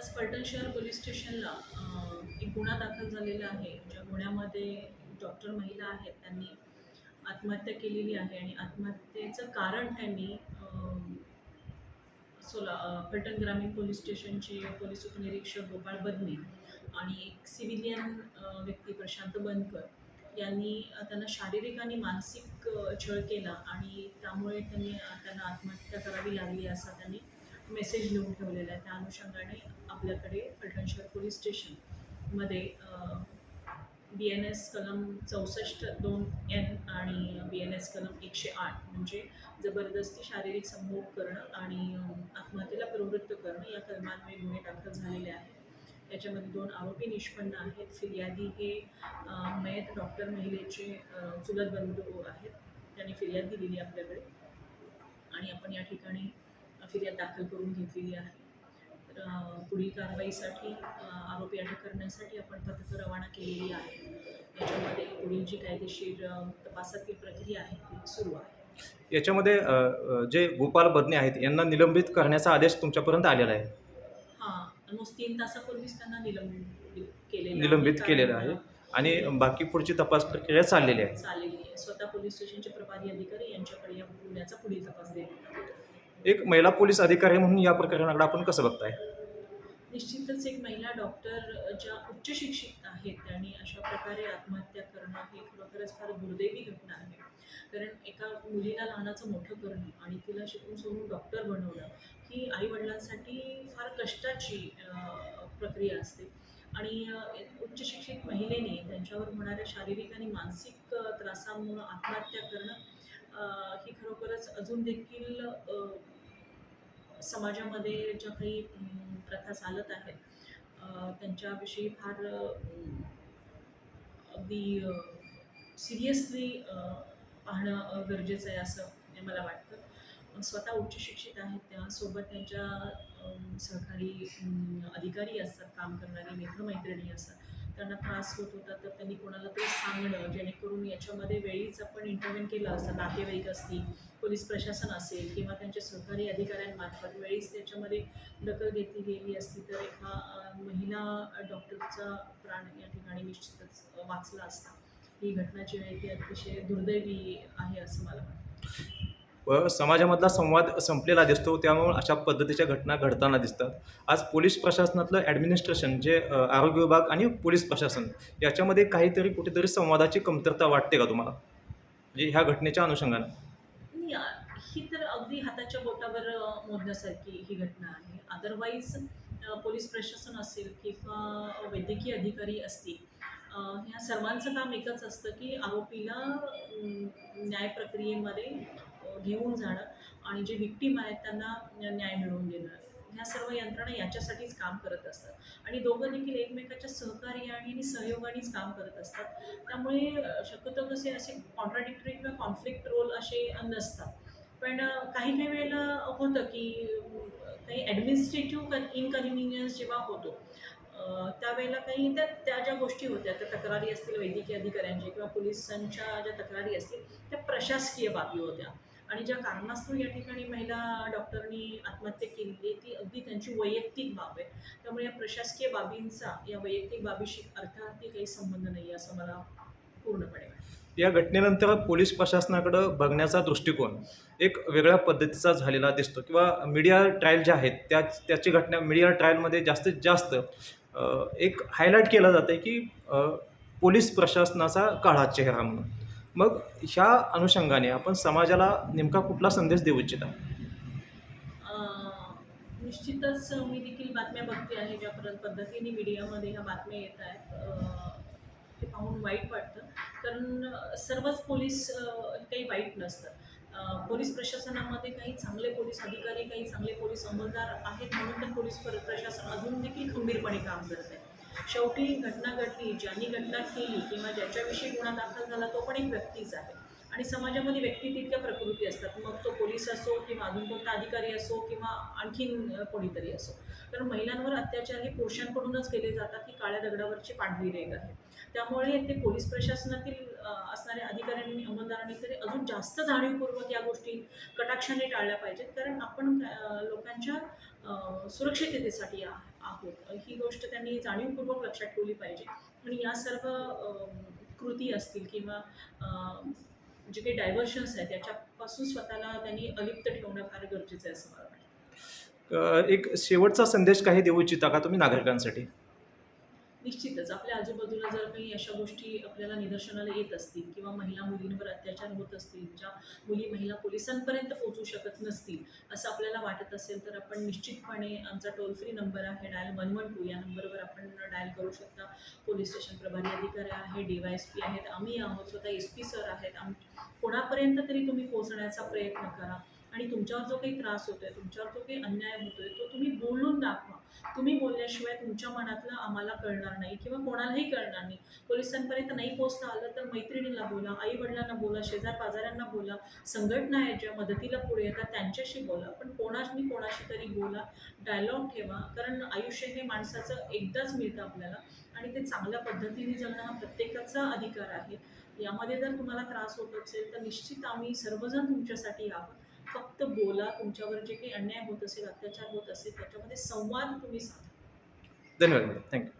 आज फलटण शहर पोलीस स्टेशनला एक गुन्हा दाखल झालेला आहे. ज्या गुन्ह्यामध्ये डॉक्टर महिला आहेत त्यांनी आत्महत्या केलेली आहे आणि आत्महत्येचं कारण त्यांनी सोला फलटण ग्रामीण पोलीस स्टेशनचे पोलीस उपनिरीक्षक गोपाळ बदने आणि एक सिव्हिलियन व्यक्ती प्रशांत बनकर यांनी त्यांना शारीरिक आणि मानसिक छळ केला आणि त्यामुळे त्यांनी त्यांना आत्महत्या करावी लागली असा त्यांनी मेसेज लिहून ठेवलेला आहे. त्या अनुषंगाने आपल्याकडे फलटण शहर पोलीस स्टेशनमध्ये बी एन एस कलम चौसष्ट दोन एन आणि बी एन एस कलम एकशे आठ म्हणजे जबरदस्ती शारीरिक संभोग करणं आणि आत्महत्येला प्रवृत्त करणं या कलमांमुळे गुन्हे दाखल झालेले आहेत. याच्यामध्ये दोन आरोपी निष्पन्न आहेत. फिर्यादी हे मयत डॉक्टर महिलेचे चुलत बंधू आहेत. त्यांनी फिर्याद दिलेली आपल्याकडे. आणि आपण या ठिकाणी फिर्याद दाखल करून घेतलेली आहे. तर पुढील कारवाईसाठी आरोपी अटक करण्यासाठी आपण पथकं रवाना केलेली आहे याच्यामध्ये पुढील जी कायदेशीर तपासातील प्रक्रिया आहे ती सुरू आहे. याच्यामध्ये जे गोपाल बदने आहेत यांना निलंबित करण्याचा आदेश तुमच्यापर्यंत आलेला आहे? हां ऑलमोस्ट तीन तासापूर्वीच त्यांना निलंबित आहे. निलंबित केलेलं आहे. आणि बाकी पुढची तपास प्रक्रिया चाललेली आहे. चाललेली आहे. स्वतः पोलीस स्टेशनचे प्रभारी अधिकारी यांच्याकडे या गुन्ह्याचा पुढील तपास देण्यात. एक महिला पोलीस अधिकारी म्हणून या प्रकरणाकडे आपण कसं बघताय? निश्चितच एक महिला डॉक्टर ज्या उच्च शिक्षित आहेत त्यांनी अशा प्रकारे आत्महत्या करणं ही खरोखरच फार दुर्दैवी घटना आहे. कारण एका मुलीला लहानाचं मोठं करणं आणि तिला शिकून सोडून डॉक्टर बनवणं ही आईवडिलांसाठी फार कष्टाची प्रक्रिया असते. आणि उच्च शिक्षित महिलेने त्यांच्यावर होणाऱ्या शारीरिक आणि मानसिक त्रासांमुळं आत्महत्या करणं ही खरोखरच अजून देखील समाजामध्ये ज्या काही प्रथा चालत आहेत त्यांच्याविषयी फार अगदी सिरियसली पाहणं गरजेचं आहे असं हे मला वाटतं. स्वतः उच्च शिक्षित आहेत त्यासोबत त्यांच्या सहकारी अधिकारी असतात काम करणारे मित्रमैत्रिणी असतात. त्यांना त्रास होत होता तर त्यांनी कोणाला तरी सांगणं जेणेकरून याच्यामध्ये वेळीच आपण इंटरव्हेन केलं असतं नातेवाईक असतील पोलीस प्रशासन असेल किंवा त्यांच्या सहकारी अधिकाऱ्यांमार्फत वेळीच त्याच्यामध्ये दखल घेतली गेली असती तर एका महिला डॉक्टरचा प्राण या ठिकाणी निश्चितच वाचला असता. ही घटना जी आहे ती अतिशय दुर्दैवी आहे असं मला वाटतं. व समाजामधला संवाद संपलेला दिसतो त्यामुळे अशा पद्धतीच्या घटना घडताना दिसतात. आज पोलीस प्रशासनातलं ॲडमिनिस्ट्रेशन जे आरोग्य विभाग आणि पोलीस प्रशासन याच्यामध्ये काहीतरी कुठेतरी संवादाची कमतरता वाटते का तुम्हाला? म्हणजे ह्या घटनेच्या अनुषंगानं. ही तर अगदी हाताच्या बोटावर मोजण्यासारखी ही घटना आहे. अदरवाईज पोलीस प्रशासन असेल किंवा वैद्यकीय अधिकारी असतील ह्या सर्वांचं काम एकच असतं की आरोपीला न्याय प्रक्रियेमध्ये घेऊन जाणं आणि जे विक्टीम आहेत त्यांना न्याय मिळवून देणं. ह्या सर्व यंत्रणा याच्यासाठीच काम करत असतात. आणि दोघं देखील एकमेकाच्या सहकार्याने आणि सहयोगानेच काम करत असतात. त्यामुळे शक्यतो कसे असे कॉन्ट्राडिक्टरी किंवा कॉन्फ्लिक्ट रोल असे नसतात. पण काही काही वेळेला होतं की काही ॲडमिनिस्ट्रेटिव्ह इनकन्व्हिनियन्स जेव्हा होतो त्यावेळेला काही त्या त्या ज्या गोष्टी होत्या त्या तक्रारी असतील वैद्यकीय अधिकाऱ्यांच्या किंवा पोलिसांच्या ज्या तक्रारी असतील त्या प्रशासकीय बाबी होत्या. आणि ज्या कारणास्तव या ठिकाणी महिला डॉक्टरनी आत्महत्या केली ती अगदी त्यांची वैयक्तिक बाब आहे. त्यामुळे या प्रशासकीय बाबींचा या वैयक्तिक बाबीशी अर्थार्थी काही संबंध नाही आहे असं मला पूर्णपणे या घटनेनंतर पोलीस प्रशासनाकडं बघण्याचा दृष्टिकोन एक वेगळ्या पद्धतीचा झालेला दिसतो. किंवा मीडिया ट्रायल ज्या आहेत त्या त्याची घटना मीडिया ट्रायलमध्ये जास्तीत जास्त एक हायलाईट केलं जातं की पोलीस प्रशासनाचा काळा चेहरा म्हणून. मग ह्या अनुषंगाने आपण समाजाला नेमका कुठला संदेश देऊ इच्छिता? आहोत निश्चितच मी देखील बातम्या बघते आहे ज्या परत पद्धतीने मीडियामध्ये ह्या बातम्या येत आहेत. ते पाहून वाईट वाटतं. कारण सर्वच पोलीस काही वाईट नसतं. पोलीस प्रशासनामध्ये काही चांगले पोलीस अधिकारी काही चांगले पोलीस अंमलदार आहेत म्हणून तर पोलीस प्रशासन अजून देखील खंबीरपणे काम करत आहे. शेवटी घटना घडली ज्यांनी घटना केली किंवा ज्याच्याविषयी गुन्हा दाखल झाला तो पण एक व्यक्तीच आहे. आणि समाजामध्ये व्यक्ती तितक्या प्रकृती असतात. मग तो पोलीस असो किंवा अजून कोणता अधिकारी असो किंवा आणखीन कोणीतरी असो. कारण महिलांवर अत्याचार हे पुरुषांकडूनच केले जातात. ही काळ्या दगडावरची पांढरी रेग आहे. त्यामुळे ते पोलीस प्रशासनातील असणाऱ्या अधिकाऱ्यांनी अंमलदारांनी तरी अजून जास्त जाणीवपूर्वक या गोष्टी कटाक्षाने टाळल्या पाहिजेत. कारण आपण लोकांच्या सुरक्षिततेसाठी आ- आहोत. ही गोष्ट त्यांनी जाणीवपूर्वक लक्षात ठेवली पाहिजे. आणि या सर्व कृती असतील किंवा जे काही डायव्हर्शन्स आहेत त्याच्यापासून स्वतःला त्यांनी अलिप्त ठेवणं फार गरजेचं आहे असं मला वाटतं. एक शेवटचा संदेश काही देऊ इच्छिता का तुम्ही नागरिकांसाठी? निश्चितच. आपल्या आजूबाजूला जर काही अशा गोष्टी आपल्याला निदर्शनाला येत असतील किंवा महिला मुलींवर अत्याचार होत असतील ज्या मुली महिला पोलिसांपर्यंत पोहोचू शकत नसतील असं आपल्याला वाटत असेल तर आपण निश्चितपणे आमचा टोल फ्री नंबर आहे डायल वन वन टू या नंबरवर आपण डायल करू शकता. पोलीस स्टेशन प्रभारी अधिकारी आहे डी वाय एस पी आहेत आम्ही आहोत स्वतः एस पी सर आहेत. आम कोणापर्यंत तरी तुम्ही पोहोचण्याचा प्रयत्न करा. आणि तुमच्यावर जो काही त्रास होतोय तुमच्यावर जो काही अन्याय होतोय तो तुम्ही बोलून दाखवा. तुम्ही बोलल्याशिवाय तुमच्या मनातलं आम्हाला कळणार नाही किंवा कोणालाही कळणार नाही. पोलिसांपर्यंत नाही पोहोचता आलं तर मैत्रिणीला बोला आई वडिलांना बोला शेजार पाजाऱ्यांना बोला संघटना आहे ज्या मदतीला पुढे येतात त्यांच्याशी बोला. पण कोणाशी कोणाशी तरी बोला डायलॉग ठेवा कारण आयुष्य हे माणसाचं एकदाच मिळतं आपल्याला आणि ते चांगल्या पद्धतीने जगणं हा प्रत्येकाचा अधिकार आहे. यामध्ये जर तुम्हाला त्रास होत असेल तर निश्चित आम्ही सर्वजण तुमच्यासाठी आहोत. फक्त बोला तुमच्यावर जे काही अन्याय होत असेल अत्याचार होत असेल त्याच्यामध्ये संवाद तुम्ही साधा. धन्यवाद. थँक्यू